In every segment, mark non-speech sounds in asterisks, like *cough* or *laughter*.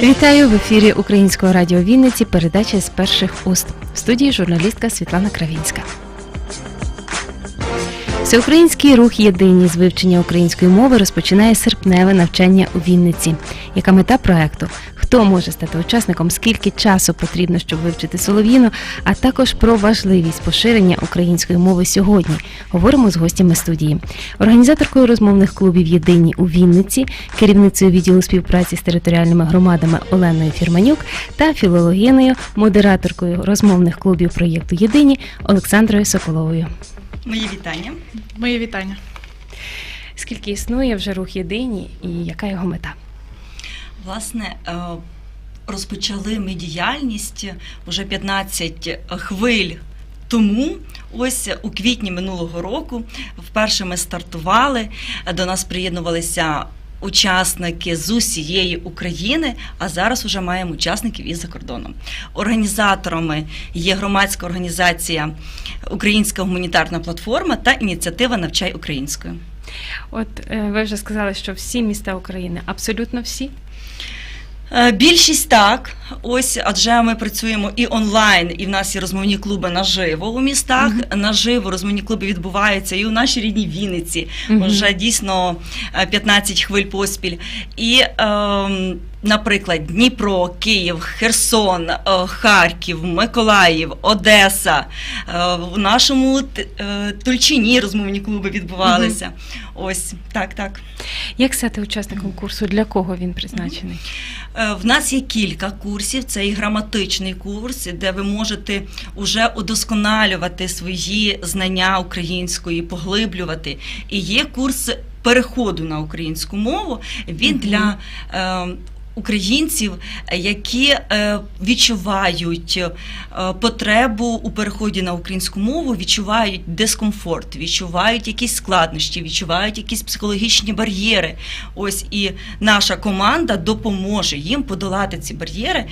Вітаю в ефірі Українського радіо Вінниці. Передача з перших уст. В студії журналістка Світлана Кравінська. Всеукраїнський рух єдині з вивчення української мови розпочинає серпневе навчання у Вінниці. Яка мета проекту? Хто може стати учасником? Скільки часу потрібно, щоб вивчити солов'їну? А також про важливість поширення української мови сьогодні. Говоримо з гостями студії. Організаторкою розмовних клубів Єдині у Вінниці, керівницею відділу співпраці з територіальними громадами Оленою Фірманюк та філологиною, модераторкою розмовних клубів проєкту Єдині Олександрою Соколовою. Мої вітання. Моє вітання. Скільки існує вже рух єдині і яка його мета? Власне, е, розпочали ми діяльність вже 15 хвиль тому. Ось у квітні минулого року вперше ми стартували. До нас приєднувалися учасники з усієї України, а зараз вже маємо учасників із за кордоном. Організаторами є громадська організація Українська гуманітарна платформа та ініціатива Навчай українською. От е, ви вже сказали, що всі міста України, абсолютно всі. Е, Більшість так, ось адже ми працюємо і онлайн, і в нас є розмовні клуби наживо у містах. Наживо розмовні клуби відбуваються і у нашій рідній Вінниці. Мгм. Вже дійсно е, 15 хвиль поспіль. І, ем, наприклад, Дніпро, Київ, Херсон, е, Харків, Миколаїв, Одеса. Е, В нашому е, Тульчині розмовні клуби відбувалися. Ось так, так. Як стати учасником курсу? Для кого він призначений? В нас є кілька курсів. Це і граматичний курс, де ви можете уже удосконалювати свої знання української, поглиблювати. І є курс переходу на українську мову. Він Мгм. для Українців, які е, відчувають е, потребу у переході на українську мову, відчувають дискомфорт, відчувають якісь складнощі, відчувають якісь психологічні бар'єри. Ось і наша команда допоможе їм подолати ці бар'єри,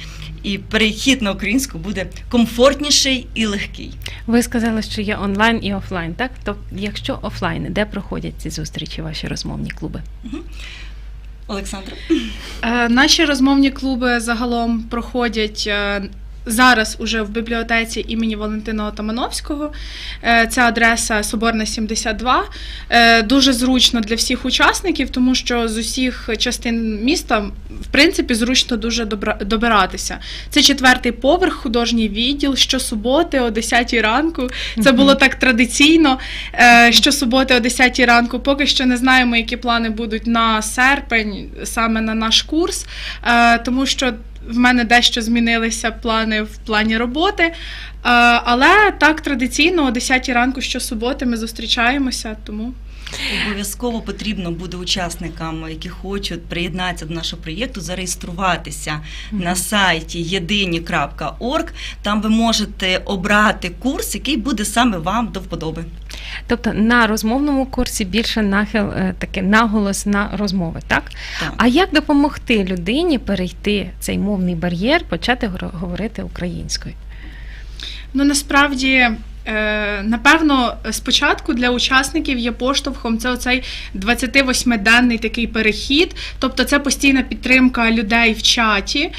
і перехід на українську буде комфортніший і легкий. Ви сказали, що є онлайн і офлайн, так? Тобто, якщо офлайн, де проходять ці зустрічі, ваші розмовні клуби? Олександр. Е, Наші розмовні клуби загалом проходять. Зараз уже в бібліотеці імені Валентина Отамановського. Це адреса Соборна 72. Е, Дуже зручно для всіх учасників, тому що з усіх частин міста, в принципі, зручно дуже добиратися. Це четвертий поверх, художній відділ. Щосуботи о 10 ранку. Це було так традиційно. Е, Щосуботи о 10 ранку. Поки що не знаємо, які плани будуть на серпень, саме на наш курс, е, тому що в мене дещо змінилися плани в плані роботи. Е, Але так традиційно о 10 ранку щосуботи ми зустрічаємося, тому. Обов'язково потрібно буде учасникам, які хочуть приєднатися до нашого проєкту, зареєструватися на сайті єдині.орг. Там ви можете обрати курс, який буде саме вам до вподоби. Тобто на розмовному курсі більше нахил е, таке наголос на розмови, так? Так. А як допомогти людині перейти цей мовний бар'єр, почати говорити українською? Ну насправді. Е, Напевно, спочатку для учасників є поштовхом це оцей 28-денний такий перехід, тобто це постійна підтримка людей в чаті. Е,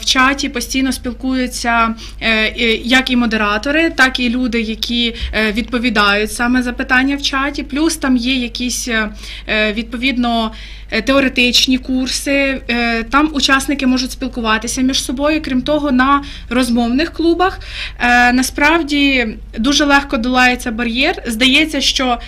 В чаті постійно спілкуються е, як і модератори, так і люди, які відповідають саме за питання в чаті. Плюс там є якісь відповідно теоретичні курси. Е, Там учасники можуть спілкуватися між собою. Крім того, на розмовних клубах е, насправді дуже легко долається бар'єр. Здається, що.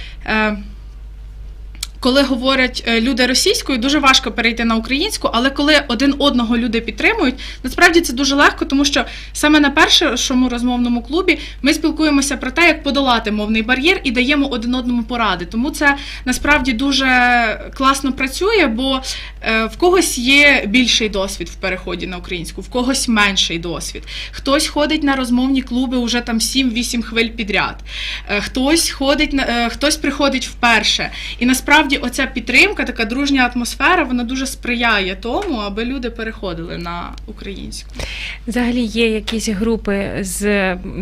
Коли говорять е, люди російською, дуже важко перейти на українську, але коли один одного люди підтримують, насправді це дуже легко, тому що саме на першому розмовному клубі ми спілкуємося про те, як подолати мовний бар'єр і даємо один одному поради. Тому це насправді дуже класно працює, бо е, в когось є більший досвід в переході на українську, в когось менший досвід. Хтось ходить на розмовні клуби уже там 7-8 хвиль підряд. Е, Хтось ходить на хтось приходить вперше. І насправді насправді оця підтримка, така дружня атмосфера, вона дуже сприяє тому, аби люди переходили на українську. Взагалі є якісь групи, з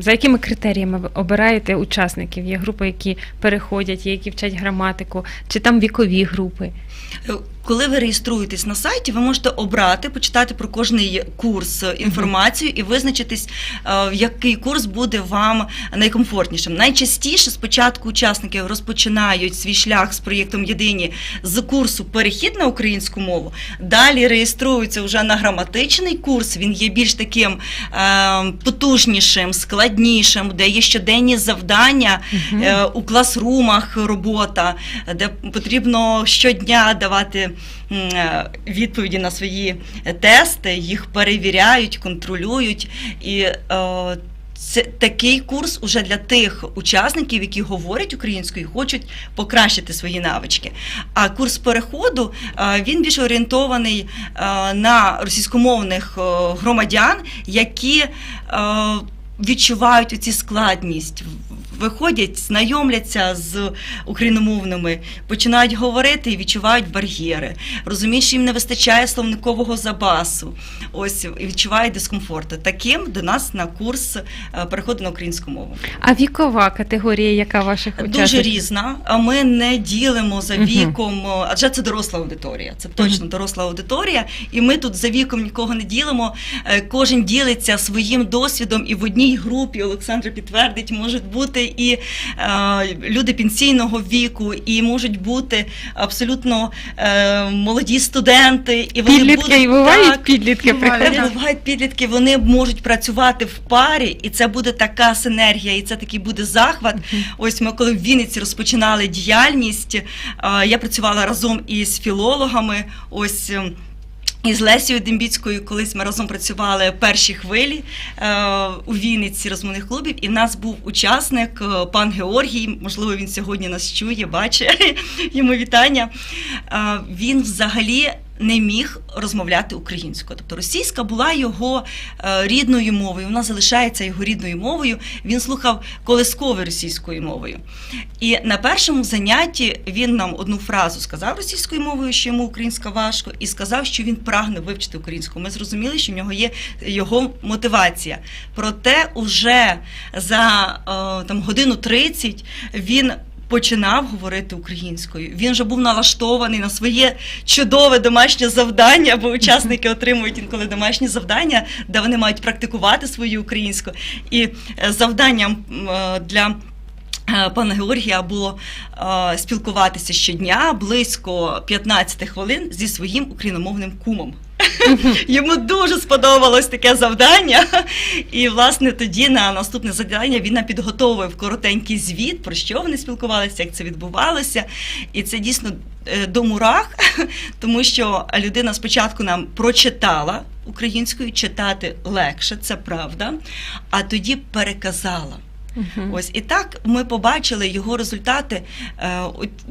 за якими критеріями ви обираєте учасників? Є групи, які переходять, є які вчать граматику, чи там вікові групи? Коли ви реєструєтесь на сайті, ви можете обрати, почитати про кожний курс е, інформацію і визначитись, е, який курс буде вам найкомфортнішим. Найчастіше спочатку учасники розпочинають свій шлях з проєктом Єдині з курсу Перехід на українську мову. Далі реєструються вже на граматичний курс. Він є більш таким е, потужнішим, складнішим, де є щоденні завдання. Е, у класрумах робота, де потрібно щодня давати відповіді на свої тести, їх перевіряють, контролюють. І е, це такий курс уже для тих учасників, які говорять українською, і хочуть покращити свої навички. А курс переходу е, він більш орієнтований е, на російськомовних е, громадян, які е, відчувають оці складність. Виходять, знайомляться з україномовними, починають говорити і відчувають бар'єри. Розуміють, що їм не вистачає словникового запасу. Ось і відчувають дискомфорт. Таким до нас на курс е, переходу на українську мову. А вікова категорія, яка ваших Дуже різна. А ми не ділимо за віком, о, адже це доросла аудиторія. Це точно доросла аудиторія. І ми тут за віком нікого не ділимо. Е, Кожен ділиться своїм досвідом, і в одній групі Олександра підтвердить, можуть бути і е, люди пенсійного віку, і можуть бути абсолютно е, молоді студенти. І вони Підлітки будуть і бувають так, підлітки бувають. Бувають підлітки, вони можуть працювати в парі, і це буде така синергія, і це такий буде захват. Ось ми, коли в Вінниці розпочинали діяльність, е, я працювала разом із філологами. Ось. Із Лесією Дембіцькою колись ми разом працювали перші хвилі е, у Вінниці розмовних клубів, і в нас був учасник е, пан Георгій. Можливо, він сьогодні нас чує, бачить *laughs* йому вітання. Е, він взагалі не міг розмовляти українською. Тобто російська була його е, рідною мовою, вона залишається його рідною мовою. Він слухав колискови російською мовою. І на першому занятті він нам одну фразу сказав російською мовою, що йому українська важко, і сказав, що він прагне вивчити українську. Ми зрозуміли, що в нього є його мотивація. Проте, уже за е, там годину 30 він. Починав говорити українською. Він вже був налаштований на своє чудове домашнє завдання, бо учасники *laughs* отримують інколи домашні завдання, де вони мають практикувати свою українську. І е, завданням е, для е, пана Георгія було е, спілкуватися щодня близько 15 хвилин зі своїм україномовним кумом. Йому дуже сподобалось таке завдання. І, власне, тоді на наступне завдання він нам підготовив коротенький звіт, про що вони спілкувалися, як це відбувалося. І це дійсно е, до мурах, тому що людина спочатку нам прочитала українською, читати легше, це правда, а тоді переказала. Мгм. Ось і так ми побачили його результати. е,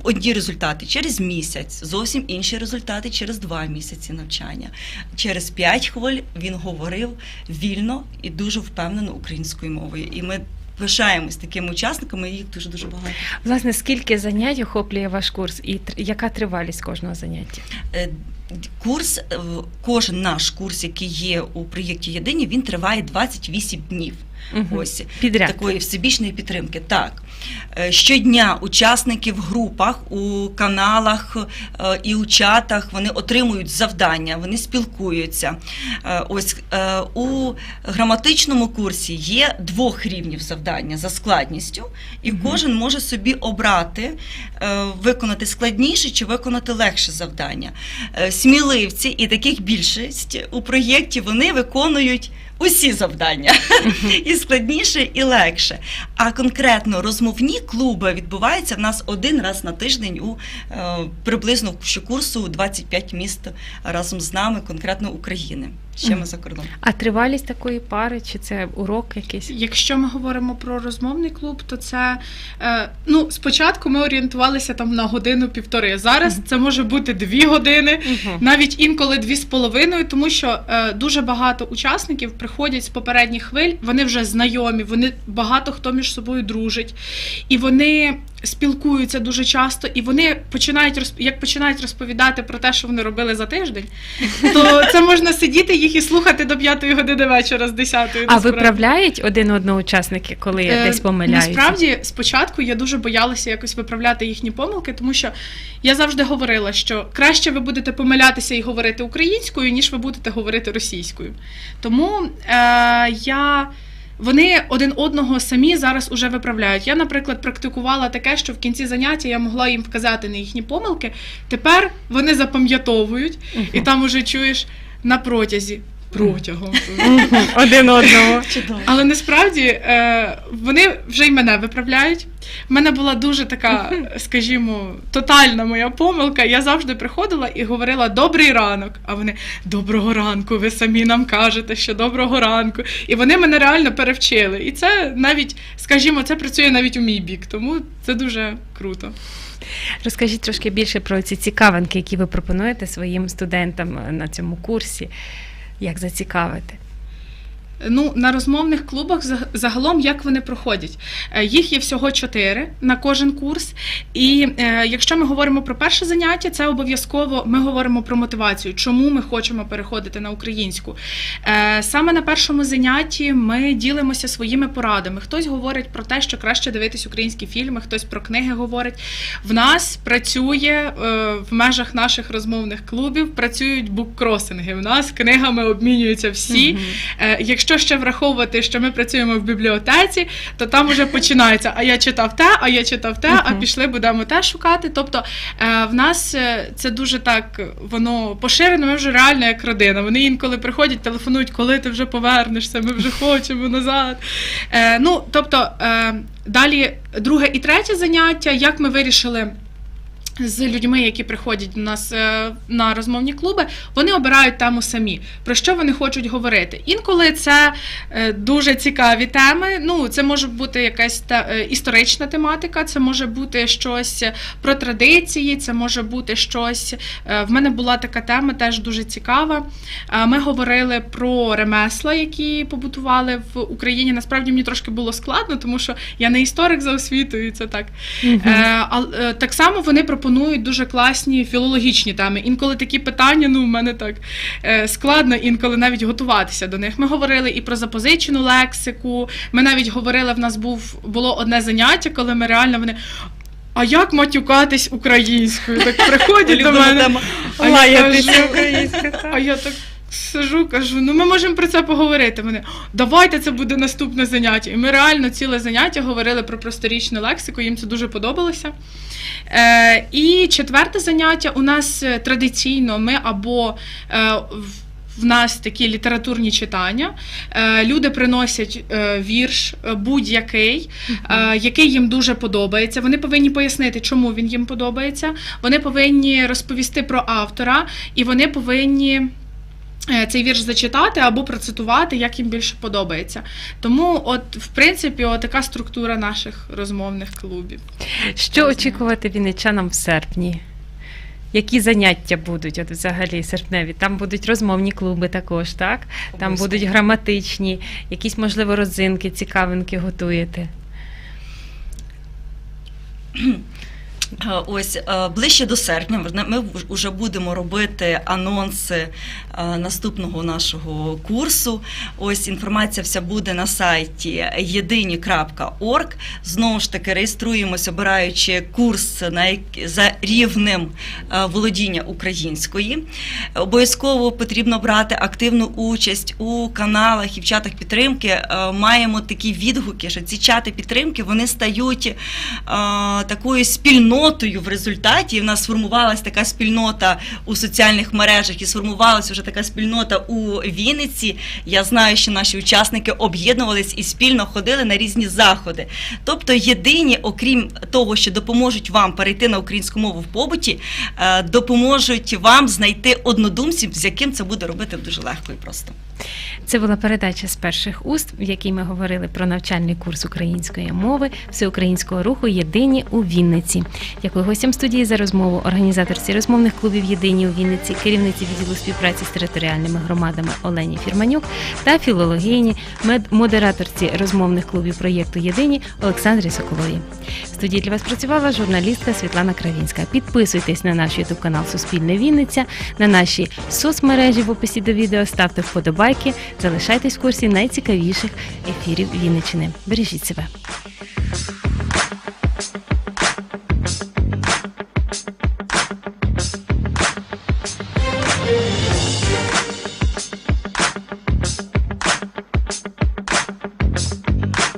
Одні результати через місяць, зовсім інші результати через два місяці навчання. Через п'ять хвиль він говорив вільно і дуже впевнено українською мовою. І ми пишаємось такими учасниками. і Їх дуже дуже багато. Власне, скільки занять охоплює ваш курс і яка тривалість кожного заняття? Е, Курс, е, кожен наш курс, який є у проєкті Єдині, він триває 28 днів. Мгм. Ось Підряд. такої всебічної підтримки. Так. Е, Щодня учасники в групах, у каналах е, і у чатах вони отримують завдання, вони спілкуються. Е, Ось у граматичному курсі є двох рівнів завдання за складністю, і кожен може собі обрати, виконати складніше чи виконати легше завдання. Сміливці, і таких більшість у проєкті вони виконують усі завдання *laughs* і складніше, і легше. А конкретно розмовні клуби відбуваються в нас один раз на тиждень у е, приблизно щокурсу 25 міст разом з нами, конкретно України. Ще ми за кордоном. А тривалість такої пари, чи це урок якийсь? Якщо ми говоримо про розмовний клуб, то це е, ну спочатку ми орієнтувалися там на годину-півтори. Зараз це може бути дві години. Навіть інколи дві з половиною, тому що е, дуже багато учасників приходять з попередніх хвиль, вони вже знайомі, вони багато хто між собою дружить, і вони спілкуються дуже часто, і вони починають як починають розповідати про те, що вони робили за тиждень, то це можна сидіти їх і слухати до 5 години вечора з 10 А виправляють один одного учасники, коли Е, десь помиляються? Насправді, спочатку я дуже боялася якось виправляти їхні помилки, тому що я завжди говорила, що краще ви будете помилятися і говорити українською, ніж ви будете говорити російською. Тому е, я. Вони один одного самі зараз уже виправляють. Я, наприклад, практикувала таке, що в кінці заняття я могла їм вказати на їхні помилки. Тепер вони запам'ятовують, і там уже чуєш на протязі. Протягом. Один одного. Чудово. Але насправді е, вони вже й мене виправляють. В мене була дуже така, скажімо, тотальна моя помилка. Я завжди приходила і говорила добрий ранок. А вони доброго ранку, ви самі нам кажете, що доброго ранку. І вони мене реально перевчили. І це навіть, скажімо, це працює навіть у мій бік, тому це дуже круто. Розкажіть трошки більше про ці цікавинки, які ви пропонуєте своїм студентам е, на цьому курсі. Як зацікавити? Ну, на розмовних клубах загалом як вони проходять? Е, Їх є всього чотири на кожен курс. І е, якщо ми говоримо про перше заняття, це обов'язково ми говоримо про мотивацію, чому ми хочемо переходити на українську. Е, саме на першому занятті ми ділимося своїми порадами. Хтось говорить про те, що краще дивитись українські фільми, хтось про книги говорить. В нас працює е, в межах наших розмовних клубів працюють буккросинги. В нас книгами обмінюються всі. Мгм. Якщо ще враховувати, що ми працюємо в бібліотеці, то там вже починається. А я читав те, а я читав те, а пішли будемо те шукати. Тобто е, в нас е, це дуже так воно поширено. Ми вже реально як родина. Вони інколи приходять, телефонують, коли ти вже повернешся, ми вже хочемо назад. Е, Ну тобто далі друге і третє заняття, як ми вирішили. З людьми, які приходять до нас е, на розмовні клуби, вони обирають тему самі, про що вони хочуть говорити. Інколи це е, дуже цікаві теми. Ну, це може бути якась е, історична тематика, це може бути щось про традиції, це може бути щось. В мене була така тема, теж дуже цікава. Ми говорили про ремесла, які побутували в Україні. Насправді мені трошки було складно, тому що я не історик за освітою, це так. А, е, так само вони пропонують дуже класні філологічні теми. Інколи такі питання, ну в мене так е, складно інколи навіть готуватися до них. Ми говорили і про запозичену лексику. Ми навіть говорили, в нас був було одне заняття, коли ми реально вони. А як матюкатись українською? Так приходять до мене. А я кажу, а я так сижу, кажу, ну ми можемо про це поговорити. Вони давайте це буде наступне заняття. І ми реально ціле заняття говорили про просторічну лексику, їм це дуже подобалося. Е, і четверте заняття у нас е, традиційно ми або е, в- нас такі літературні читання. Е, Люди приносять е, вірш будь-який, е, який їм дуже подобається. Вони повинні пояснити, чому він їм подобається. Вони повинні розповісти про автора, і вони повинні. Е, Цей вірш зачитати або процитувати, як їм більше подобається. Тому, от, в принципі, от така структура наших розмовних клубів. Що очікувати вінничанам в серпні? Які заняття будуть от взагалі серпневі? Там будуть розмовні клуби також, так? Там будуть граматичні, якісь, можливо, родзинки, цікавинки готуєте. *clears throat* *clears throat* Е, Ось е, ближче до серпня ми- вже будемо робити анонси е, наступного нашого курсу. Ось інформація вся буде на сайті єдині.орг. Знову ж таки, реєструємось, обираючи курс на за рівнем володіння української. Обов'язково потрібно брати активну участь у каналах і в чатах підтримки. Маємо такі відгуки, що ці чати підтримки вони стають такою спільнотою в результаті. І в нас сформувалася така спільнота у соціальних мережах і сформувалася вже така спільнота у Вінниці. Я знаю, що наші учасники об'єднувались і спільно ходили на різні заходи. Тобто, єдині, окрім того, що допоможуть вам перейти на українську мову в побуті, е, допоможуть вам знайти однодумців, з яким це буде робити дуже легко і просто. Це була передача з перших уст, в якій ми говорили про навчальний курс української мови всеукраїнського руху Єдині у Вінниці. Дякую гостям студії за розмову, організаторці розмовних клубів Єдині у Вінниці, керівниці відділу співпраці з територіальними громадами Олені Фірманюк та філологині, модераторці розмовних клубів проєкту Єдині Олександрі Соколові. Студії для вас працювала журналістка Світлана Кравінська. Підписуйтесь на наш ютуб канал Суспільне Вінниця, на наші соцмережі в описі до відео, ставте вподобайки, залишайтесь в курсі найцікавіших ефірів Вінниччини. Бережіть себе.